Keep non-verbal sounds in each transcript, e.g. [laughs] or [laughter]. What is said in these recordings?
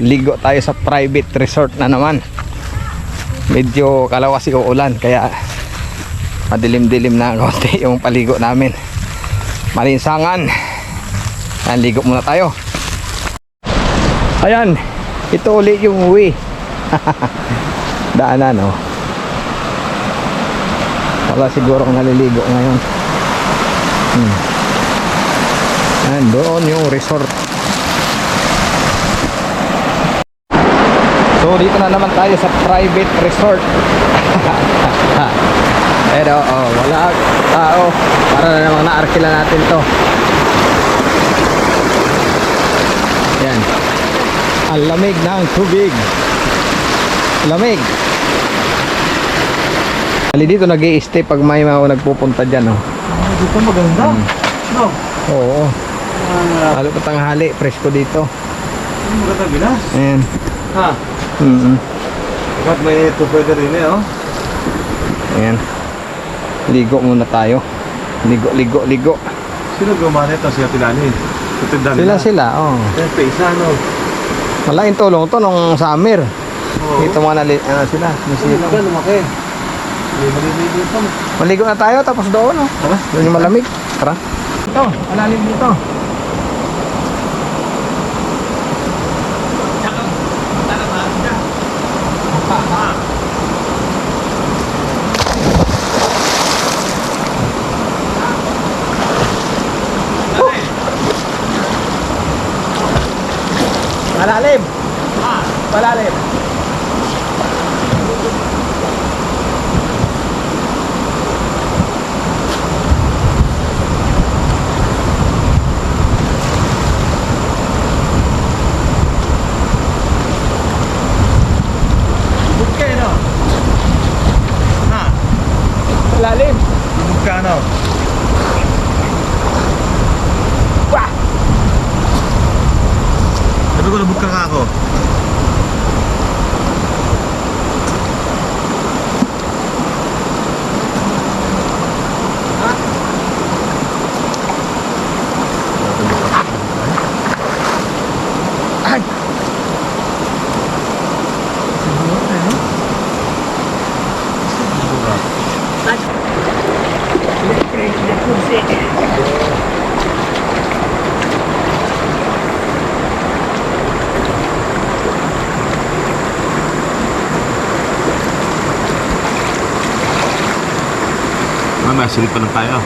ligo tayo sa private resort na naman. Medyo kalawasi uulan kaya madilim-dilim na konti [laughs] yung paligo namin. Malinsangan. Ayan, ligo muna tayo. Ayan, ito uli yung uwi. [laughs] Daanan, oh. Wala siguro kung naliligo ngayon. Hmm. Ayan, doon yung resort. So, dito na naman tayo sa private resort. [laughs] Pero, oh, wala tao. Para na naman naarkila natin to. Yan. Ang lamig ng tubig. Lamig. Ali dito nag stay pag may mga nagpupunta dyan, oh. Ah, dito maganda. No. Oo. Ah, Lalo pa tanghali, presko dito. maganda gilas. Ayan. Ha. Mm Ba't may ito pwede rin eh, oh? Ayan. Ligo muna tayo. Ligo, ligo, ligo. Sino gumana ito? Si Atilani. Katinda Sila sila, oh. Pa isa, no? Malaking tulong to nung summer. Oo. Dito mga nali, ano sila, nisilo. Lumaki, lumaki. Maligo na tayo tapos doon, oh. Tara. Doon yung malamig. Tara. Ito, alalim dito. Malalim. Malalim. Bukke, no? Ha? Malalim. Bukka, no? Wah! Sabi ko, nabukka ka ako. Ay! Mamaya, silip lang tayo.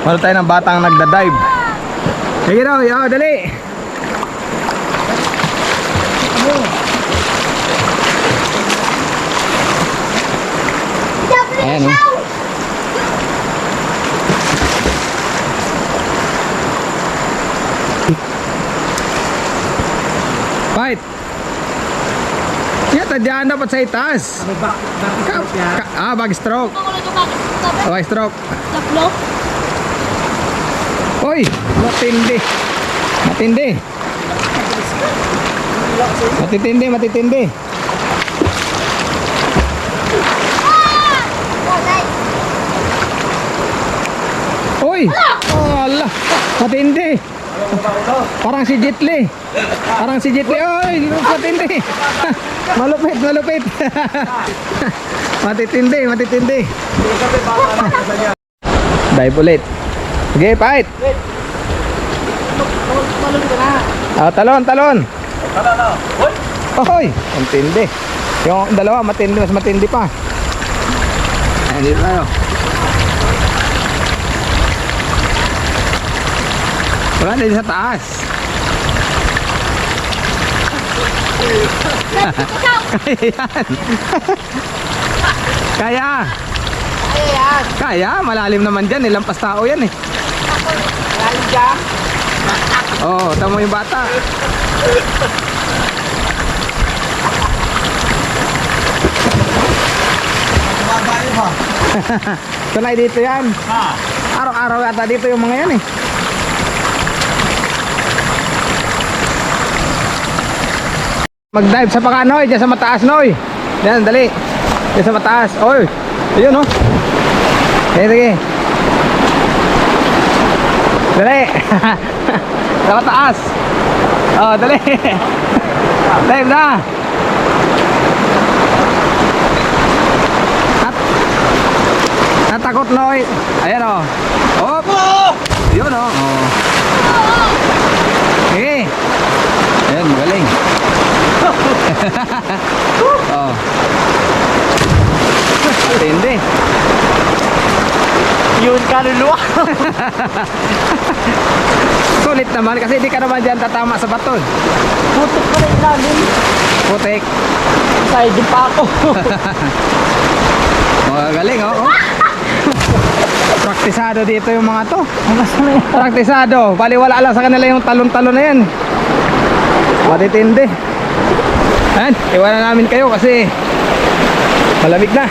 Wala tayo ng batang nagda-dive. Sige daw, yo, dali. Ayan, oh. Fight! Yeah, tadyahan dapat sa itaas. Ka- ka- ah, backstroke. Ah, Backstroke. Taplo? Hoy, matindi. Matindi. Matitindi, matitindi. Hoy! Oh, ala. Matindi. Parang si Jitli. Parang si Jitli. Oy, matindi. [laughs] malupit, malupit. [laughs] matitindi, matitindi. Dive ulit. Sige, fight. Ah, talon, talon. Hoy, ang tindi. Yung dalawa matindi, mas matindi pa. Ayan, dito tayo. Wala dito sa taas. [laughs] Kaya. Kaya. Kaya, malalim naman dyan. Ilampas tao yan eh. Dyan. Oo, oh, tamo yung bata. [laughs] Tunay dito yan. Ha? Araw-araw yata dito yung mga yan eh. Mag-dive sa pakanoy, dyan sa mataas noy. Yan, dali. Dyan sa mataas. Oy, ayun oh. Sige, sige. Dali. [laughs] sa mataas. Oh, dali. [laughs] dive na. At, natakot noy. Ayan oh. Hop. Yun oh. oh. Sige. Ayan, magaling. oh. Matindi. Yun kaluluwa. [laughs] Sulit naman kasi di ka naman dyan tatama sa baton. Putok pa rin namin. Putik. Side pa ako. [laughs] Magaling oh. oh. [laughs] Praktisado dito yung mga to. Praktisado. Baliwala lang sa kanila yung talon-talon na yan. Matitindi. Ayan, iwanan namin kayo kasi malamig na.